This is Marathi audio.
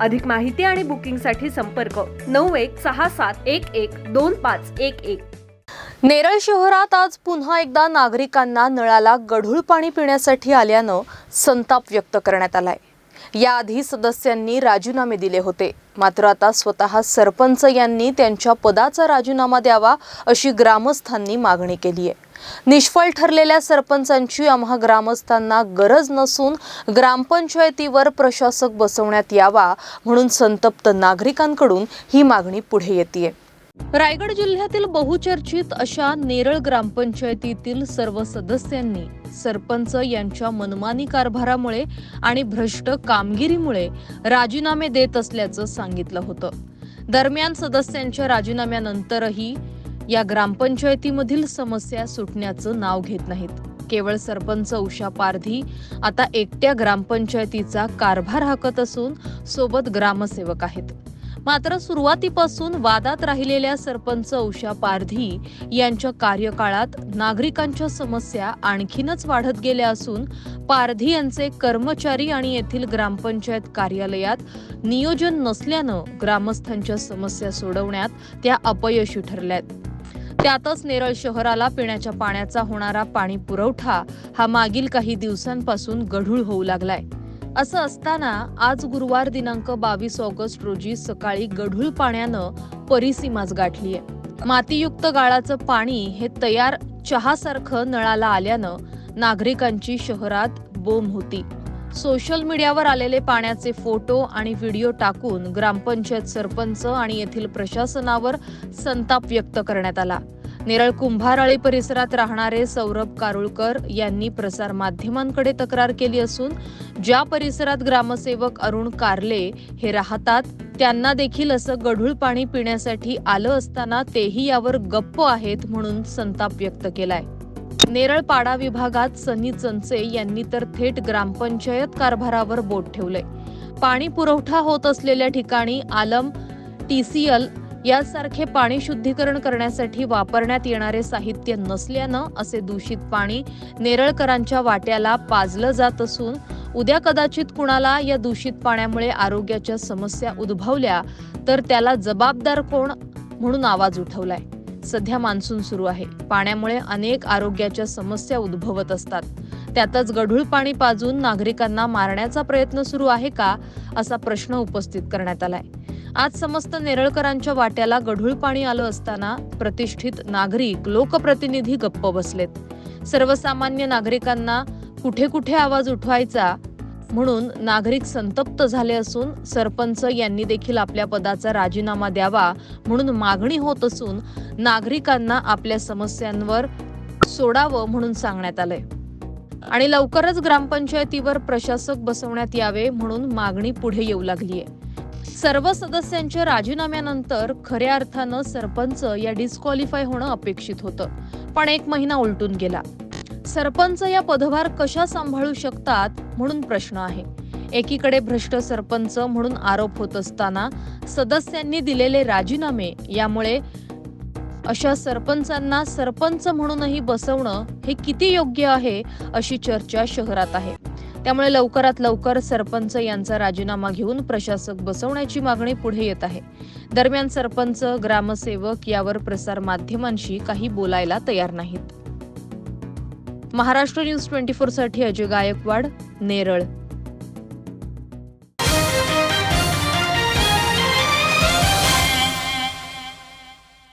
अधिक माहिती आणि बुकिंगसाठी संपर्क नऊ एक सहा सात एक एक दोन पाच एक एक. नेरळ शहरात आज पुन्हा एकदा नागरिकांना नळाला गढूळ पाणी पिण्यासाठी आल्यानं संताप व्यक्त करण्यात आलाय. याआधी सदस्यांनी राजीनामे दिले होते. मात्र आता स्वतः सरपंच यांनी त्यांच्या पदाचा राजीनामा द्यावा अशी ग्रामस्थांनी मागणी केली आहे निष्फळ ठरलेल्या सरपंचांची आम्हा ग्रामस्थांना गरज नसून ग्रामपंचायतीवर प्रशासक बसवण्यात यावा म्हणून संतप्त नागरिकांकडून ही मागणी पुढे येते रायगड जिल्ह्यातील बहुचर्चित अशा नेरळ ग्रामपंचायतीतील सर्व सदस्यांनी सरपंच यांच्या मनमानी कारभारामुळे आणि भ्रष्ट कामगिरीमुळे राजीनामे देत असल्याचं सांगितलं होतं. दरम्यान सदस्यांच्या राजीनाम्यानंतरही या ग्रामपंचायतीमधील समस्या सुटण्याचं नाव घेत नाहीत. केवळ सरपंच उषा पारधी आता एकट्या ग्रामपंचायतीचा कारभार हाकत असून सोबत ग्रामसेवक आहेत. मात्र सुरुवातीपासून वादात राहिलेल्या सरपंच उषा पारधी यांच्या कार्यकाळात नागरिकांच्या समस्या आणखीनच वाढत गेल्या असून पारधी यांचे कर्मचारी आणि येथील ग्रामपंचायत कार्यालयात नियोजन नसल्यानं ग्रामस्थांच्या समस्या सोडवण्यात त्या अपयशी ठरल्यात. त्यातच नेरळ शहराला पिण्याच्या पाण्याचा होणारा पाणी पुरवठा हा मागील काही दिवसांपासून गढूळ होऊ लागलाय. असं असताना आज गुरुवार दिनांक बावीस ऑगस्ट रोजी सकाळी गढूळ पाण्यानं परिसीमाच गाठली आहे. मातीयुक्त गाळाचं पाणी हे तयार चहासारखं नळाला आल्यानं नागरिकांची शहरात बोंब होती. सोशल मीडियावर आलेले पाण्याचे फोटो आणि व्हिडिओ टाकून ग्रामपंचायत सरपंच आणि येथील प्रशासनावर संताप व्यक्त करण्यात आला. नेरळ कुंभाराळी परिसरात राहणारे सौरभ कारुळकर यांनी प्रसार माध्यमांकडे तक्रार केली असून ज्या परिसरात ग्रामसेवक अरुण कारले हे राहतात त्यांना देखील असं गढूळ पाणी पिण्यासाठी आलं असताना तेही यावर गप्प आहेत म्हणून संताप व्यक्त केलाय. नेरळ पाडा विभागात सनी चंचे यांनी तर थेट ग्रामपंचायत कारभारावर बोट ठेवले पाणी पुरवठा होत असलेल्या ठिकाणी आलम टीसीएल यासारखे पाणी शुद्धीकरण करण्यासाठी वापरण्यात येणारे साहित्य नसल्यानं असे दूषित पाणी नेरळकरांच्या वाट्याला पाजलं जात असून उद्या कदाचित कुणाला या दूषित पाण्यामुळे आरोग्याच्या समस्या उद्भवल्या तर त्याला जबाबदार कोण म्हणून आवाज उठवलाय. सध्या मान्सून सुरू आहे. पाण्यामुळे अनेक आरोग्याच्या समस्या उद्भवत असतात. त्यातच गढूळ पाणी पाजून नागरिकांना मारण्याचा प्रयत्न सुरू आहे का असा प्रश्न उपस्थित करण्यात आलाय. आज समस्त नेरळकरांच्या वाट्याला गढूळ पाणी आलं असताना प्रतिष्ठित नागरिक लोकप्रतिनिधी गप्प बसलेत. सर्वसामान्य नागरिकांना कुठे कुठे आवाज उठवायचा म्हणून नागरिक संतप्त झाले असून सरपंच यांनी देखील आपल्या पदाचा राजीनामा द्यावा म्हणून मागणी होत असून नागरिकांना आपल्या समस्यांवर सोडावं म्हणून सांगण्यात आलंय. आणि लवकरच ग्रामपंचायतीवर प्रशासक बसवण्यात यावे म्हणून मागणी पुढे येऊ लागलीय. सर्व सदस्यांच्या राजीनाम्यानंतर खऱ्या अर्थानं सरपंच या डिस्क्वालिफाय होणं अपेक्षित होतं. पण एक महिना उलटून गेला. सरपंच या पदभार कशा सांभाळू शकतात म्हणून प्रश्न आहे. एकीकडे भ्रष्ट सरपंच म्हणून आरोप होत असताना सदस्यांनी दिलेले राजीनामे यामुळे अशा सरपंचांना सरपंच म्हणूनही बसवणं हे किती योग्य आहे अशी चर्चा शहरात आहे. त्यामुळे लवकरात लवकर सरपंच यांचा राजीनामा घेऊन प्रशासक बसवण्याची मागणी पुढे येत आहे. दरम्यान सरपंच ग्रामसेवक यावर प्रसार माध्यमांशी काही बोलायला तयार नाहीत. महाराष्ट्र न्यूज ट्वेंटी फोरसाठी अजय गायकवाड नेरळ.